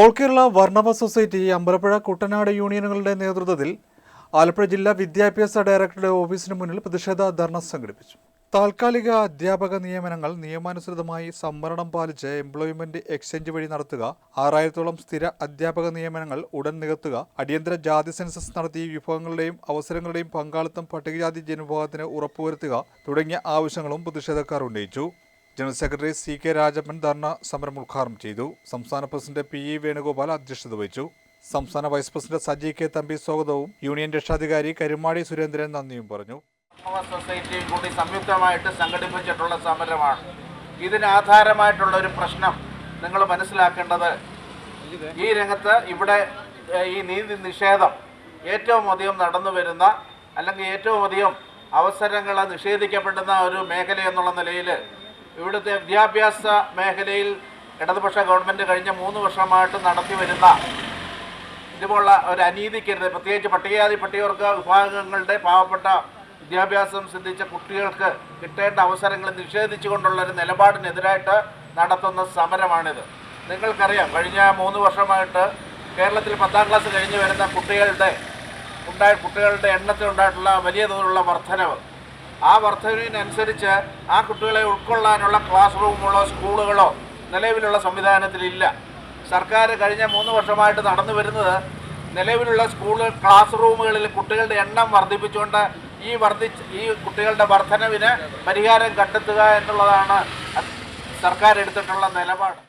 All Kerala വർണവ society Ambalappuzha Kuttanad യൂണിയനുകളുടെ നേതൃത്വത്തിൽ ആലപ്പുഴ ജില്ലാ വിദ്യാഭ്യാസ ഡയറക്ടറുടെ ഓഫീസിന് മുന്നിൽ പ്രതിഷേധ ധർണ സംഘടിപ്പിച്ചു. താൽക്കാലിക അധ്യാപക നിയമനങ്ങൾ നിയമാനുസൃതമായി സംവരണം പാലിച്ച് എംപ്ലോയ്മെന്റ് എക്സ്ചേഞ്ച് വഴി നടത്തുക ആറായിരത്തോളം സ്ഥിര അധ്യാപക നിയമനങ്ങൾ ഉടൻ നികത്തുക അടിയന്തര ജാതി സെൻസസ് നടത്തി വിഭവങ്ങളുടെയും അവസരങ്ങളുടെയും പങ്കാളിത്തം പട്ടികജാതി ജനവിഭാഗത്തിന് ഉറപ്പുവരുത്തുക തുടങ്ങിയ ആവശ്യങ്ങളും പ്രതിഷേധക്കാർ ഉന്നയിച്ചു. General secretary C K Rajappan dharna സമരം ഉദ്ഘാടനം ചെയ്തു. സംസ്ഥാന പ്രസിഡന്റ് പി ഇ വേണുഗോപാൽ അധ്യക്ഷത വഹിച്ചു. സംസ്ഥാന vice president Saji K Thampi സ്വാഗതവും യൂണിയൻ രക്ഷാധികാരി കരുമാടി സുരേന്ദ്രൻ നന്ദിയും പറഞ്ഞു. സൊസൈറ്റിയും കൂടി സംയുക്തമായിട്ട് സംഘടിപ്പിച്ചിട്ടുള്ള സമരമാണ്. ഇതിന് ആധാരമായിട്ടുള്ള ഒരു പ്രശ്നം നിങ്ങൾ മനസ്സിലാക്കേണ്ടത് ഈ രംഗത്ത് ഇവിടെ ഈ നീതി നിഷേധം ഏറ്റവും അധികം നടന്നു വരുന്ന അല്ലെങ്കിൽ ഏറ്റവും അധികം അവസരങ്ങൾ നിഷേധിക്കപ്പെടുന്ന ഒരു മേഖല എന്നുള്ള നിലയിൽ ഇവിടുത്തെ വിദ്യാഭ്യാസ മേഖലയിൽ ഇടതുപക്ഷ ഗവൺമെന്റ് കഴിഞ്ഞ മൂന്ന് വർഷമായിട്ട് നടത്തി വരുന്ന ഇതുപോലുള്ള ഒരു അനീതിക്കരുത് പ്രത്യേകിച്ച് പട്ടികജാതി പട്ടികവർഗ വിഭാഗങ്ങളുടെ പാവപ്പെട്ട വിദ്യാഭ്യാസം സിദ്ധിച്ച കുട്ടികൾക്ക് കിട്ടേണ്ട അവസരങ്ങൾ നിഷേധിച്ചുകൊണ്ടുള്ള ഒരു നിലപാടിനെതിരായിട്ട് നടത്തുന്ന സമരമാണിത്. നിങ്ങൾക്കറിയാം കഴിഞ്ഞ മൂന്ന് വർഷമായിട്ട് കേരളത്തിൽ പത്താം ക്ലാസ് കഴിഞ്ഞ് വരുന്ന കുട്ടികളുടെ ഉണ്ടായ കുട്ടികളുടെ എണ്ണത്തിൽ ഉണ്ടായിട്ടുള്ള വലിയ തോതിലുള്ള വർധനവ് ആ വർധനവിനനുസരിച്ച് ആ കുട്ടികളെ ഉൾക്കൊള്ളാനുള്ള ക്ലാസ് റൂമുകളോ സ്കൂളുകളോ നിലവിലുള്ള സംവിധാനത്തിലില്ല. സർക്കാർ കഴിഞ്ഞ മൂന്ന് വർഷമായിട്ട് നടന്നു വരുന്നത് നിലവിലുള്ള സ്കൂൾ ക്ലാസ് റൂമുകളിൽ കുട്ടികളുടെ എണ്ണം വർദ്ധിപ്പിച്ചുകൊണ്ട് ഈ വർദ്ധിച്ച് ഈ കുട്ടികളുടെ വർധനവിന് പരിഹാരം കണ്ടെത്തുക എന്നുള്ളതാണ് സർക്കാർ എടുത്തിട്ടുള്ള നിലപാട്.